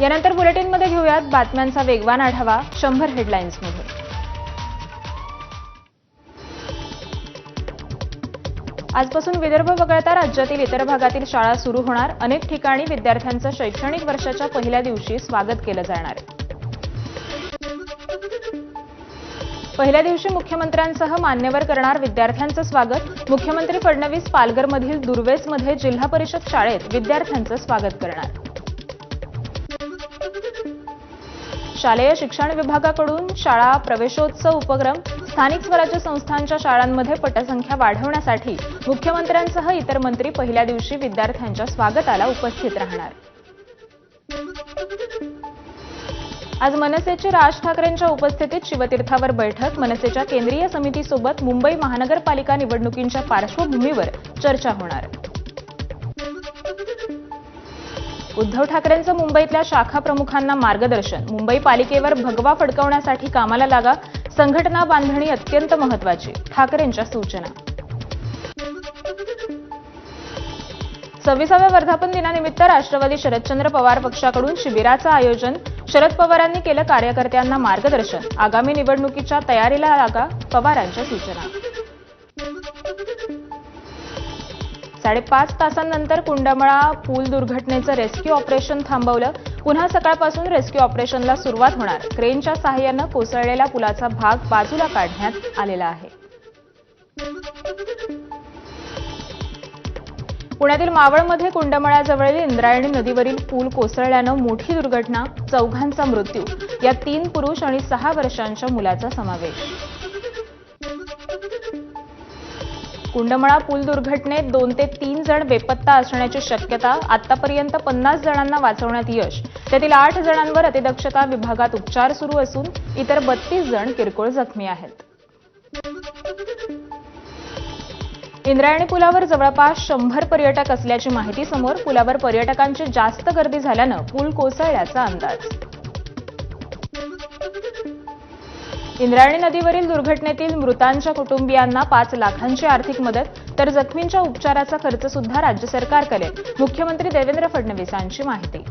यानंतर बुलेटिनमध्ये घेऊयात बातम्यांचा वेगवान आढावा शंभर हेडलाईन्समध्ये आजपासून विदर्भ वगळता राज्यातील इतर भागातील शाळा सुरू होणार. अनेक ठिकाणी विद्यार्थ्यांचं शैक्षणिक वर्षाच्या पहिल्या दिवशी स्वागत केलं जाणार. पहिल्या दिवशी मुख्यमंत्र्यांसह मान्यवर करणार विद्यार्थ्यांचं स्वागत. मुख्यमंत्री फडणवीस पालघरमधील दुर्वेसमध्ये जिल्हा परिषद शाळेत विद्यार्थ्यांचं स्वागत करणार. शालेय शिक्षण विभागाकडून शाळा प्रवेशोत्सव उपक्रम स्थानिक स्वराज्य संस्थांच्या शाळांमध्ये पटसंख्या वाढवण्यासाठी मुख्यमंत्र्यांसह इतर मंत्री पहिल्या दिवशी विद्यार्थ्यांच्या स्वागताला उपस्थित राहणार. आज मनसेची राज ठाकरेंच्या उपस्थितीत शिवतीर्थावर बैठक. मनसेच्या केंद्रीय समितीसोबत मुंबई महानगरपालिका निवडणुकींच्या पार्श्वभूमीवर चर्चा होणार. उद्धव ठाकरेंचं मुंबईतल्या शाखा प्रमुखांना मार्गदर्शन. मुंबई पालिकेवर भगवा फडकवण्यासाठी कामाला लागा. संघटना बांधणी अत्यंत महत्वाची ठाकरेंच्या सूचना. सव्वीसाव्या वर्धापन दिनानिमित्त राष्ट्रवादी शरदचंद्र पवार पक्षाकडून शिबिराचं आयोजन. शरद पवारांनी केलं कार्यकर्त्यांना मार्गदर्शन. आगामी निवडणुकीच्या तयारीला लागा पवारांच्या सूचना. साडेपाच तासांनंतर कुंडमळा पूल दुर्घटनेचं रेस्क्यू ऑपरेशन थांबवलं. पुन्हा सकाळपासून रेस्क्यू ऑपरेशनला सुरुवात होणार. क्रेनच्या सहाय्यानं कोसळलेल्या पुलाचा भाग बाजूला काढण्यात आलेला आहे. पुण्यातील मावळमध्ये कुंडमळ्याजवळील इंद्रायणी नदीवरील पूल कोसळल्यानं मोठी दुर्घटना चौघांचा मृत्यू. यात तीन पुरुष आणि सहा वर्षांच्या मुलाचा समावेश. कुंडमळा पूल दुर्घटनेत दोन ते तीन जण बेपत्ता असण्याची शक्यता आतापर्यंत पन्नास जणांना वाचवण्यात यश. त्यातील आठ जणांवर अतिदक्षता विभागात उपचार सुरू असून इतर बत्तीस जण किरकोळ जखमी आहेत. इंद्रायणी पुलावर जवळपास शंभर पर्यटक असल्याची माहिती समोर पुलावर पर्यटकांची जास्त गर्दी झाल्यानं पूल कोसळल्याचा अंदाज. इंद्रायणी नदीवरील दुर्घटनेतील मृतांच्या कुटुंबियांना पाच लाखांची आर्थिक मदत तर जखमींच्या उपचाराचा खर्च सुद्धा राज्य सरकार करेल मुख्यमंत्री देवेंद्र फडणवीसांची माहिती.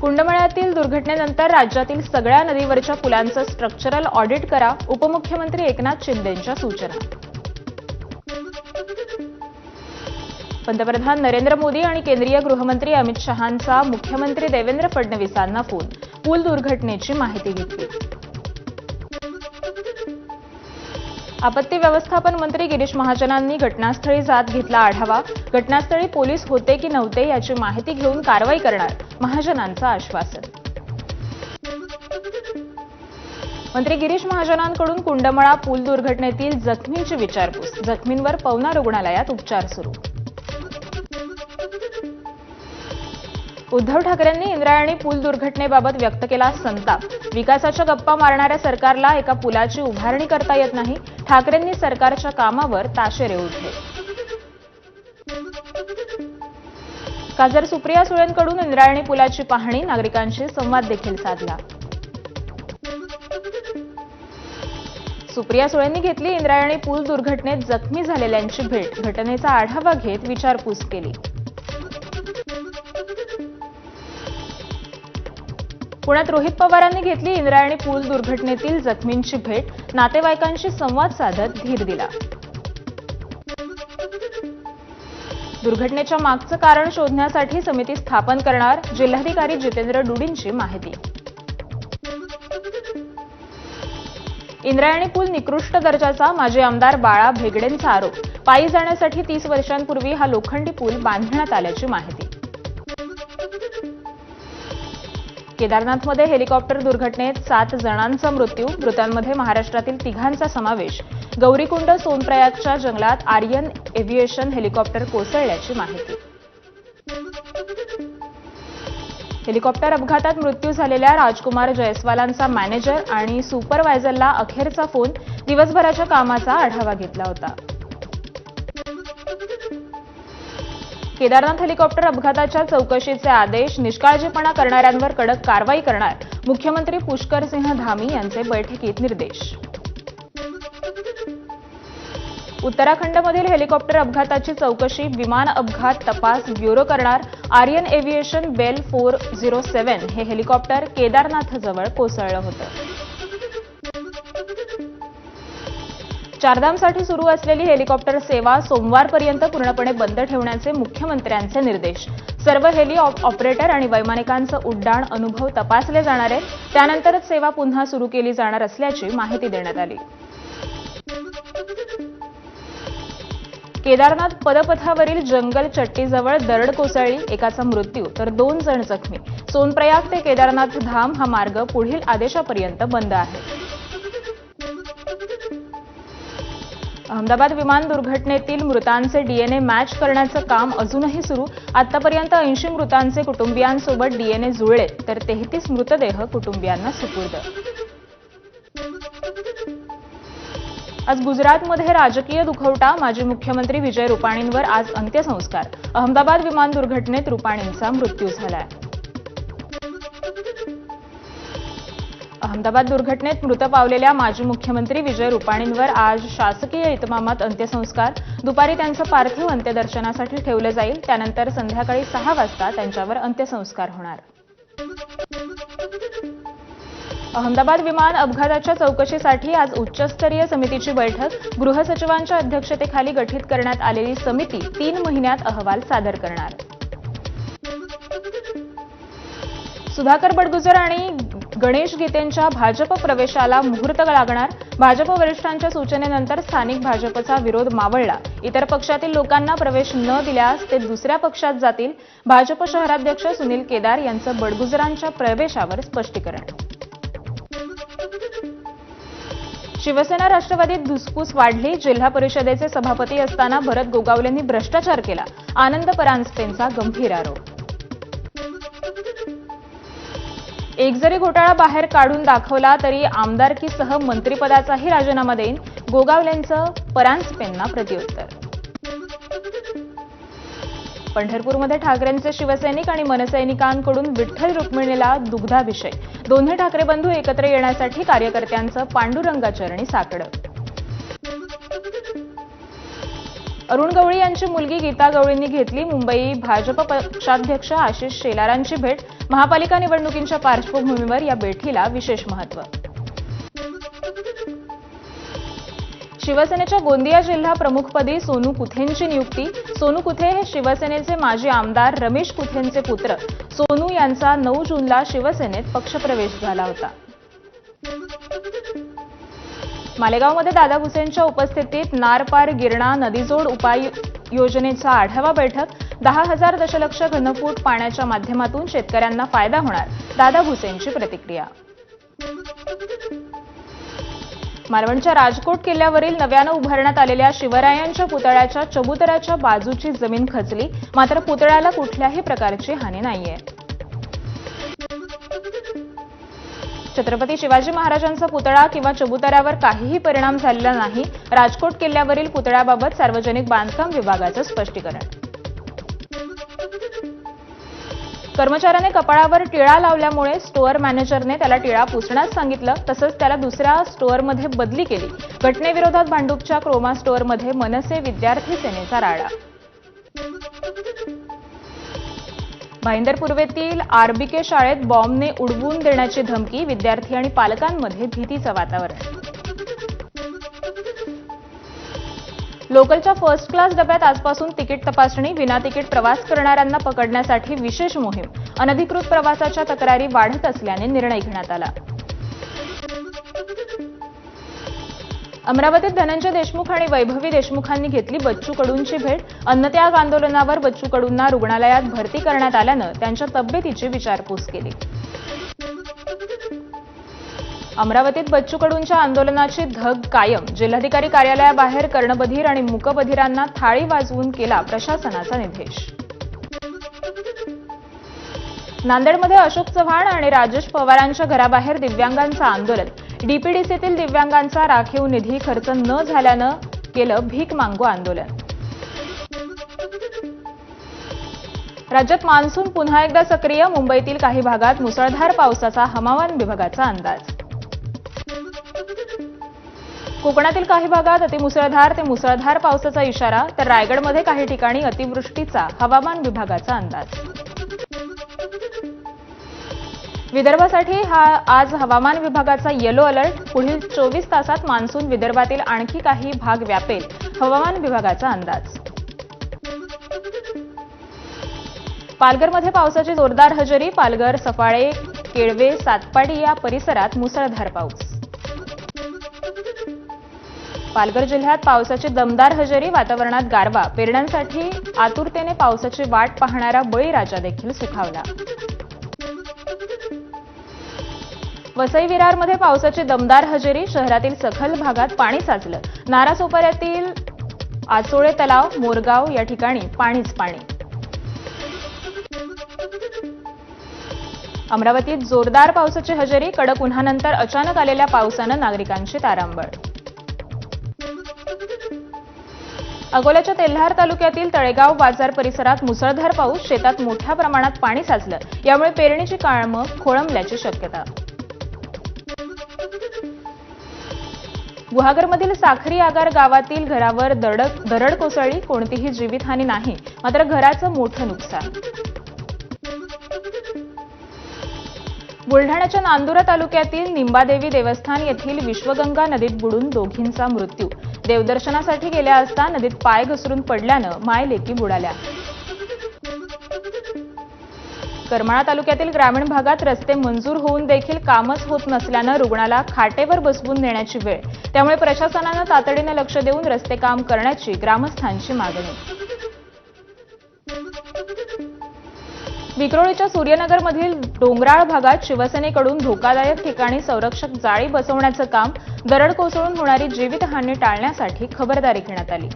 कुंडमळ्यातील दुर्घटनेनंतर राज्यातील सगळ्या नदीवरच्या पुलांचं स्ट्रक्चरल ऑडिट करा उपमुख्यमंत्री एकनाथ शिंदेंच्या सूचना. पंतप्रधान नरेंद्र मोदी आणि केंद्रीय गृहमंत्री अमित शहांचा मुख्यमंत्री देवेंद्र फडणवीसांना फोन. पूल दुर्घटनेची माहिती घेतली. आपत्ती व्यवस्थापन मंत्री गिरीश महाजनांनी घटनास्थळी जात घेतला आढावा. घटनास्थळी पोलीस होते की नव्हते याची माहिती घेऊन कारवाई करणार महाजनांचं आश्वासन. मंत्री गिरीश महाजनांकडून कुंडमळा पूल दुर्घटनेतील जखमींची विचारपूस. जखमींवर पवना रुग्णालयात उपचार सुरू. उद्धव ठाकरेंनी इंद्रायणी पूल दुर्घटनेबाबत व्यक्त केला संताप. विकासाच्या गप्पा मारणाऱ्या सरकारला एका पुलाची उभारणी करता येत नाही. ठाकरेंनी सरकारच्या कामावर ताशेरे उठले खासदार सुप्रिया सुळेंकडून इंद्रायणी पुलाची पाहणी नागरिकांशी संवाद देखील साधला. सुप्रिया सुळेंनी घेतली इंद्रायणी पूल दुर्घटनेत जखमी झालेल्यांची भेट. घटनेचा आढावा घेत विचारपूस केली. पुण्यात रोहित पवारांनी घेतली इंद्रायणी पूल दुर्घटनेतील जखमींची भेट. नातेवाईकांशी संवाद साधत धीर दिला. दुर्घटनेच्या मागचं कारण शोधण्यासाठी समिती स्थापन करणार जिल्हाधिकारी जितेंद्र डुडींची माहिती. इंद्रायणी पूल निकृष्ट दर्जाचा माजी आमदार बाळा भेगडेंचा आरोप. पायी जाण्यासाठी तीस वर्षांपूर्वी हा लोखंडी पूल बांधण्यात आल्याची माहिती. केदारनाथमध्ये हेलिकॉप्टर दुर्घटनेत सात जणांचा मृत्यू मृतांमध्ये महाराष्ट्रातील तिघांचा समावेश. गौरीकुंड सोनप्रयागच्या जंगलात आर्यन एव्हिएशन हेलिकॉप्टर कोसळल्याची माहिती. हेलिकॉप्टर अपघातात मृत्यू झालेल्या राजकुमार जयस्वालांचा मॅनेजर आणि सुपरवायझरला अखेरचा फोन दिवसभराच्या कामाचा आढावा घेतला होता. केदारनाथ हेलिकॉप्टर अपघाताच्या चौकशीचे आदेश निष्काळजीपणा करणाऱ्यांवर कडक कारवाई करणार. मुख्यमंत्री पुष्करसिंह धामी यांचे बैठकीत निर्देश. उत्तराखंडमधील हेलिकॉप्टर अपघाताची चौकशी विमान अपघात तपास ब्युरो करणार. Aryan aviation Bell four zero seven हे हेलिकॉप्टर केदारनाथजवळ कोसळलं होतं. चारधामसाठी सुरू असलेली हेलिकॉप्टर सेवा सोमवारपर्यंत पूर्णपणे बंद ठेवण्याचे मुख्यमंत्र्यांचे निर्देश. सर्व हेली ऑपरेटर आणि वैमानिकांचं उड्डाण अनुभव तपासले जाणार आहे त्यानंतरच सेवा पुन्हा सुरू केली जाणार असल्याची माहिती देण्यात आली. केदारनाथ पदपथावरील जंगल चट्टीजवळ दरड कोसळली. एकाचा मृत्यू तर दोन जण जखमी. सोनप्रयाग ते केदारनाथ धाम हा मार्ग पुढील आदेशापर्यंत बंद आहे. अहमदाबाद विमान दुर्घटनेतील मृतांचे डीएनए मॅच करण्याचं काम अजूनही सुरू. आतापर्यंत ऐंशी मृतांचे कुटुंबियांसोबत डीएनए जुळले तर तेहतीस मृतदेह कुटुंबियांना सुपूर्द. आज गुजरातमध्ये राजकीय दुखवटा माजी मुख्यमंत्री विजय रुपाणींवर आज अंत्यसंस्कार. अहमदाबाद विमान दुर्घटनेत रुपाणींचा मृत्यू झालाय. अहमदाबाद दुर्घटनेत मृत पावलेल्या माजी मुख्यमंत्री विजय रुपाणींवर आज शासकीय इतमामात अंत्यसंस्कार. दुपारी त्यांचं पार्थिव अंत्यदर्शनासाठी ठेवलं जाईल. त्यानंतर संध्याकाळी सहा वाजता त्यांच्यावर अंत्यसंस्कार होणार. अहमदाबाद विमान अपघाताच्या चौकशीसाठी आज उच्चस्तरीय समितीची बैठक. गृहसचिवांच्या अध्यक्षतेखाली गठीत करण्यात आलेली समिती तीन महिन्यात अहवाल सादर करणार. सुधाकर बडगुजर आणि गणेश गीतेंच्या भाजप प्रवेशाला मुहूर्त लागणार. भाजप वरिष्ठांच्या सूचनेनंतर स्थानिक भाजपचा विरोध मावळला. इतर पक्षातील लोकांना प्रवेश न दिल्यास ते दुसऱ्या पक्षात जातील. भाजप शहराध्यक्ष सुनील केदार यांचं बडगुजरांच्या प्रवेशावर स्पष्टीकरण. शिवसेना राष्ट्रवादीत धुसफूस वाढली. जिल्हा परिषदेचे सभापती असताना भरत गोगावलेंनी भ्रष्टाचार केला. आनंद परांजपेंचा गंभीर आरोप. एक जरी घोटाळा बाहेर काढून दाखवला तरी आमदारकीसह मंत्रिपदाचाही राजीनामा देईन. गोगावलेंचं परांजपेंना प्रत्युत्तर. पंढरपूरमध्ये ठाकरेंचे शिवसैनिक आणि मनसैनिकांकडून विठ्ठल रुक्मिणीला दुग्धाभिषेक. दोन्ही ठाकरे बंधू एकत्र येण्यासाठी कार्यकर्त्यांचं पांडुरंगाचरणी साकडं. अरुण गवळी यांची मुलगी गीता गवळींनी घेतली. मुंबई भाजप पक्षाध्यक्ष आशिष शेलारांची भेट. महापालिका निवडणुकींच्या पार्श्वभूमीवर या भेटीला विशेष महत्त्व. शिवसेनेच्या गोंदिया जिल्हा प्रमुखपदी सोनू कुथेंची नियुक्ती. सोनू कुथे हे शिवसेनेचे माजी आमदार रमेश कुथेंचे पुत्र. सोनू यांचा नऊ जूनला शिवसेनेत पक्षप्रवेश झाला होता. मालेगावमध्ये दादा भुसेंच्या उपस्थितीत नारपार गिरणा नदीजोड उपाय योजनेचा आढावा बैठक. दहा हजार दशलक्ष घनफूट पाण्याच्या माध्यमातून शेतकऱ्यांना फायदा होणार दादा भुसेंची प्रतिक्रिया. मालवणच्या राजकोट किल्ल्यावरील नव्यानं उभारण्यात आलेल्या शिवरायांच्या पुतळ्याच्या चबुतराच्या बाजूची जमीन खचली मात्र पुतळ्याला कुठल्याही प्रकारची हानी नाहीये. छत्रपती शिवाजी महाराजांचा पुतळा किंवा चबुतऱ्यावर काहीही परिणाम झालेला नाही. राजकोट किल्ल्यावरील पुतळ्याबाबत सार्वजनिक बांधकाम विभागाचं स्पष्टीकरण. कर्मचाऱ्याने कपाळावर टिळा लावल्यामुळे स्टोअर मॅनेजरने त्याला टिळा पुसण्यास सांगितलं तसंच त्याला दुसऱ्या स्टोअरमध्ये बदली केली. घटनेविरोधात भांडूपच्या क्रोमा स्टोअरमध्ये मनसे विद्यार्थी सेनेचा राडा. भाईंदर पूर्वेतील आरबीके शाळेत बॉम्बने उडवून देण्याची धमकी विद्यार्थी आणि पालकांमध्ये भीतीचं वातावरण. लोकलच्या फर्स्ट क्लास डब्यात आजपासून तिकीट तपासणी विना तिकीट प्रवास करणाऱ्यांना पकडण्यासाठी विशेष मोहीम. अनधिकृत प्रवासाच्या तक्रारी वाढत असल्याने निर्णय घेण्यात आला. अमरावतीत धनंजय देशमुख आणि वैभवी देशमुखांनी घेतली बच्चू कडूंची भेट. अन्नत्याग आंदोलनावर बच्चू कडूंना रुग्णालयात भरती करण्यात आल्यानं त्यांच्या तब्येतीची विचारपूस केली. अमरावतीत बच्चू कडूंच्या आंदोलनाची धग कायम. जिल्हाधिकारी कार्यालयाबाहेर कर्णबधीर आणि मूकबधिरांना थाळी वाजवून केला प्रशासनाचा निर्देश. नांदेडमध्ये अशोक चव्हाण आणि राजेश पवारांच्या घराबाहेर दिव्यांगांचं आंदोलन. डीपीडीसीतील दिव्यांगांचा राखीव निधी खर्च न झाल्यानं केलं भीक मागू आंदोलन. राज्यात मान्सून पुन्हा एकदा सक्रिय मुंबईतील काही भागात मुसळधार पावसाचा हवामान विभागाचा अंदाज. कोकणातील काही भागात अतिमुसळधार ते मुसळधार पावसाचा इशारा तर रायगडमध्ये काही ठिकाणी अतिवृष्टीचा हवामान विभागाचा अंदाज. विदर्भासाठी हा आज हवामान विभागाचा येलो अलर्ट पुढील चोवीस तासात मान्सून विदर्भातील आणखी काही भाग व्यापेल. हवामान विभागाचा अंदाज. पालघरमध्ये पावसाची जोरदार हजेरी. पालघर सफाळे केळवे सातपाडी या परिसरात मुसळधार पाऊस. पालघर जिल्ह्यात पावसाची दमदार हजेरी. वातावरणात गारवा. पेरण्यांसाठी आतुरतेने पावसाची वाट पाहणारा बळीराजा देखील सुखावला. वसई विरारमध्ये पावसाची दमदार हजेरी शहरातील सखल भागात पाणी साचलं. नारासोपाऱ्यातील आचोळे तलाव मोरगाव या ठिकाणी पाणीच पाणी. अमरावतीत जोरदार पावसाची हजेरी कडक उन्हानंतर अचानक आलेल्या पावसानं नागरिकांची तारांबळ. अकोल्याच्या तेल्हार तालुक्यातील तळेगाव बाजार परिसरात मुसळधार पाऊस शेतात मोठ्या प्रमाणात पाणी साचलं. यामुळे पेरणीची काळमं खोळंबल्याची शक्यता. गुहागरमधील साखरी आगार गावातील घरावर दरड दरड कोसळली कोणतीही जीवितहानी नाही. मात्र घराचं मोठं नुकसान. बुलढाण्याच्या नांदुरा तालुक्यातील निंबादेवी देवस्थान येथील विश्वगंगा नदीत बुडून दोघींचा मृत्यू. देवदर्शनासाठी गेल्या असता नदीत पाय घसरून पडल्यानं माय लेकी बुडाल्या. करमाळा तालुक्यातील ग्रामीण भागात रस्ते मंजूर होऊन देखील कामच होत नसल्यानं रुग्णाला खाटेवर बसवून नेण्याची वेळ. त्यामुळे प्रशासनानं तातडीनं लक्ष देऊन रस्ते काम करण्याची ग्रामस्थांची मागणी. विक्रोळीच्या सूर्यनगरमधील डोंगराळ भागात शिवसेनेकडून धोकादायक ठिकाणी संरक्षक जाळी बसवण्याचं काम दरड कोसळून होणारी जीवितहानी टाळण्यासाठी खबरदारी घेण्यात आली.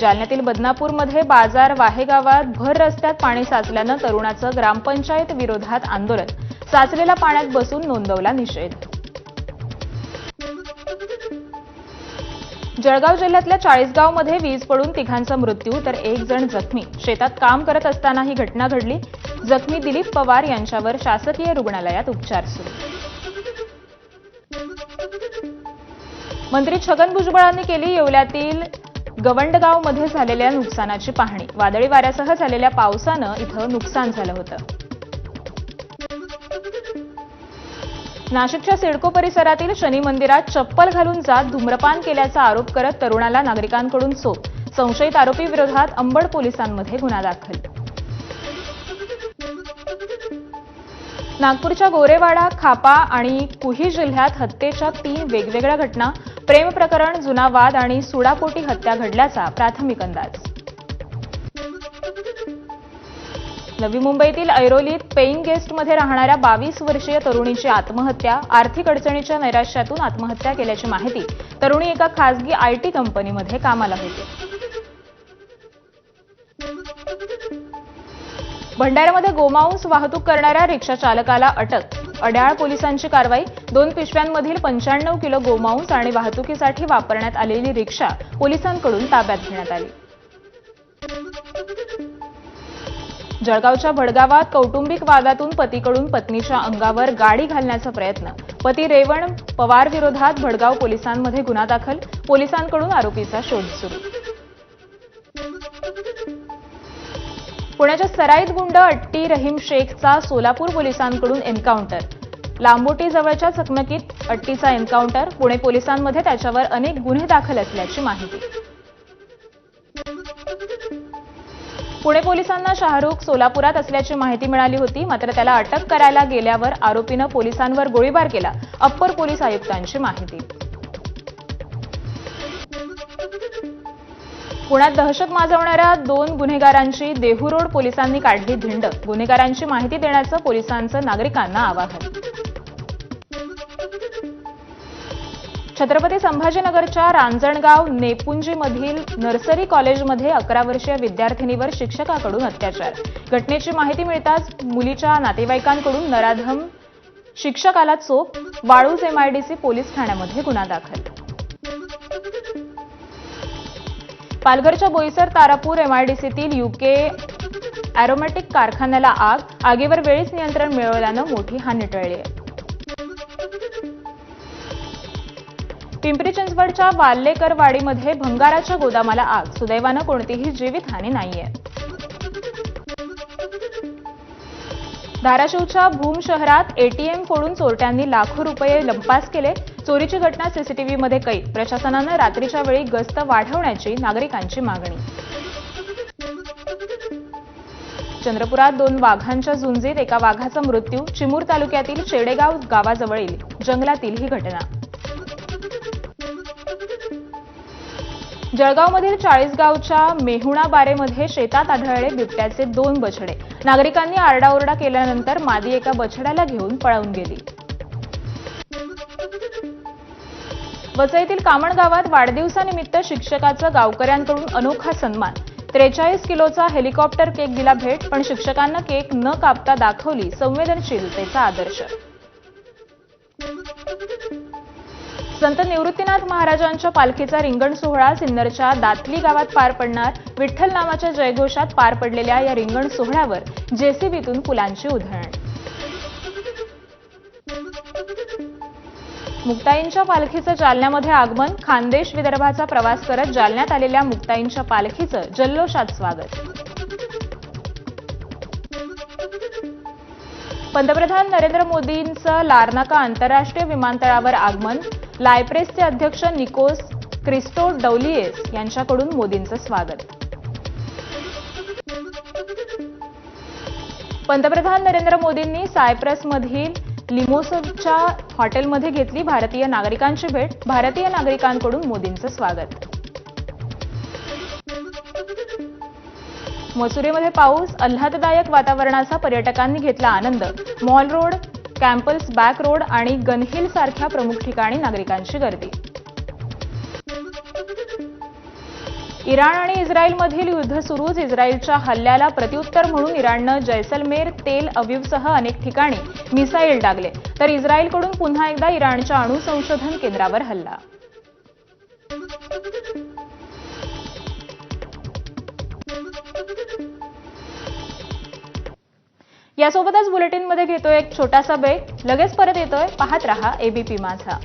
जालन्यातील बदनापूरमध्ये बाजार वाहेगावात भर रस्त्यात पाणी साचल्यानं तरुणाचं ग्रामपंचायत विरोधात आंदोलन. साचलेल्या पाण्यात बसून नोंदवला निषेध. जळगाव जिल्ह्यातल्या चाळीसगावमध्ये वीज पडून तिघांचा मृत्यू तर एक जण जखमी. शेतात काम करत असताना ही घटना घडली. जखमी दिलीप पवार यांच्यावर शासकीय रुग्णालयात उपचार सुरू. मंत्री छगन भुजबळांनी केली येवल्यातील गवंडगावमध्ये झालेल्या नुकसानाची पाहणी. वादळी वाऱ्यासह झालेल्या पावसानं इथं नुकसान झालं होतं. नाशिकच्या सिडको परिसरातील शनी मंदिरात चप्पल घालून जात धूम्रपान केल्याचा आरोप करत तरुणाला नागरिकांकडून सोप संशयित आरोपी विरोधात अंबड पोलिसांमध्ये गुन्हा दाखल. नागपूरच्या गोरेवाडा खापा आणि कुही जिल्ह्यात हत्येच्या तीन वेगवेगळ्या घटना प्रेम प्रकरण जुना वाद आणि सुडापोटी हत्या घडल्याचा प्राथमिक अंदाज. नवी मुंबईतील ऐरोलीत पेईंग गेस्टमध्ये राहणाऱ्या बावीस वर्षीय तरुणीची आत्महत्या आर्थिक अडचणीच्या नैराश्यातून आत्महत्या केल्याची माहिती तरुणी एका खासगी आयटी कंपनीमध्ये कामाला होती. भंडाऱ्यामध्ये गोमांस वाहतूक करणाऱ्या रिक्षा चालकाला अटक. अड्याळ पोलिसांची कारवाई. दोन पिशव्यांमधील पंच्याण्णव किलो गोमांस आणि वाहतुकीसाठी वापरण्यात आलेली रिक्षा पोलिसांकडून ताब्यात घेण्यात आली. जळगावच्या भडगावात कौटुंबिक वादातून पतीकडून पत्नीच्या अंगावर गाडी घालण्याचा प्रयत्न. पती रेवण पवार विरोधात भडगाव पोलिसांमध्ये गुन्हा दाखल. पोलिसांकडून आरोपीचा शोध सुरू. पुण्याच्या सराईत गुंड अट्टी रहीम शेखचा सोलापूर पोलिसांकडून एन्काउंटर. लांबोटी जवळच्या चकमकीत अट्टीचा एन्काउंटर. पुणे पोलिसांमध्ये त्याच्यावर अनेक गुन्हे दाखल असल्याची माहिती. पुणे पोलिसांना शाहरुख सोलापुरात असल्याची माहिती मिळाली होती मात्र त्याला अटक करायला गेल्यावर आरोपीनं पोलिसांवर गोळीबार केला. अप्पर पोलीस आयुक्तांची माहिती. पुण्यात दहशत माजवणाऱ्या दोन गुन्हेगारांची देहू रोड पोलिसांनी काढली धिंड. गुन्हेगारांची माहिती देण्याचं पोलिसांचं नागरिकांना आवाहन. छत्रपती संभाजीनगरच्या रांजणगाव नेपुंजीमधील नर्सरी कॉलेजमध्ये अकरा वर्षीय विद्यार्थिनीवर शिक्षकाकडून अत्याचार. घटनेची माहिती मिळताच मुलीच्या नातेवाईकांकडून नराधम शिक्षकाला चोप वाळूज एमआयडीसी पोलीस ठाण्यामध्ये गुन्हा दाखल. पालघरच्या बोईसर तारापूर एमआयडीसीतील युके अॅरोमॅटिक कारखान्याला आग आगीवर वेळीच नियंत्रण मिळवल्यानं मोठी हानी टळली आहे. पिंपरी चिंचवडच्या वाल्लेकरवाडीमध्ये भंगाराच्या गोदामाला आग. सुदैवानं कोणतीही जीवितहानी नाहीये. धाराशिवच्या भूम शहरात एटीएम फोडून चोरट्यांनी लाखो रुपये लंपास केले. चोरीची घटना सीसीटीव्हीमध्ये कैद. प्रशासनानं रात्रीच्या वेळी गस्त वाढवण्याची नागरिकांची मागणी. चंद्रपुरात दोन वाघांच्या झुंजीत एका वाघाचा मृत्यू. चिमूर तालुक्यातील शेडेगाव गावाजवळील जंगलातील ही घटना. जळगावमधील चाळीसगावच्या मेहुणा बारेमध्ये शेतात आढळले बिबट्याचे दोन बछडे. नागरिकांनी आरडाओरडा केल्यानंतर मादी एका बछड्याला घेऊन पळून गेली. वसईतील कामण गावात वाढदिवसानिमित्त शिक्षकाचा गावकऱ्यांकडून अनोखा सन्मान. त्रेचाळीस किलोचा हेलिकॉप्टर केक दिला भेट पण शिक्षकांना केक न कापता दाखवली संवेदनशीलतेचा आदर्श. संत निवृत्तीनाथ महाराजांच्या पालखीचा रिंगण सोहळा सिन्नरच्या दातली गावात पार पडणार विठ्ठल नावाच्या जयघोषात पार पडलेल्या या रिंगण सोहळ्यावर जेसीबीतून फुलांची उधळण. मुक्ताईंच्या पालखीचं जालन्यामध्ये आगमन खानदेश विदर्भाचा प्रवास करत जालन्यात आलेल्या मुक्ताईंच्या पालखीचं जल्लोषात स्वागत. पंतप्रधान नरेंद्र मोदींचं लार्नाका आंतरराष्ट्रीय विमानतळावर आगमन लायप्रेसचे अध्यक्ष निकोस क्रिस्टो डौलिएस यांच्याकडून मोदींचं स्वागत. पंतप्रधान नरेंद्र मोदींनी सायप्रसमधील लिमोसच्या हॉटेलमध्ये घेतली भारतीय नागरिकांची भेट. भारतीय नागरिकांकडून मोदींचं स्वागत. मसुरीमध्ये पाऊस आल्हाददायक वातावरणाचा पर्यटकांनी घेतला आनंद. Mall Road Camel's Back Road आणि गनहिल सारख्या प्रमुख ठिकाणी नागरिकांची गर्दी. इराण आणि इस्रायलमधील युद्ध सुरूच इस्रायलच्या हल्ल्याला प्रत्युत्तर म्हणून इराणनं जैसलमेर तेल अवीवसह अनेक ठिकाणी मिसाईल डागले. तर इस्रायलकडून पुन्हा एकदा इराणच्या अणु संशोधन केंद्रावर हल्ला. यासोबतच बुलेटिनमध्ये घेतोय एक छोटासा ब्रेक लगेच परत येतोय. पाहत रहा एबीपी माझा.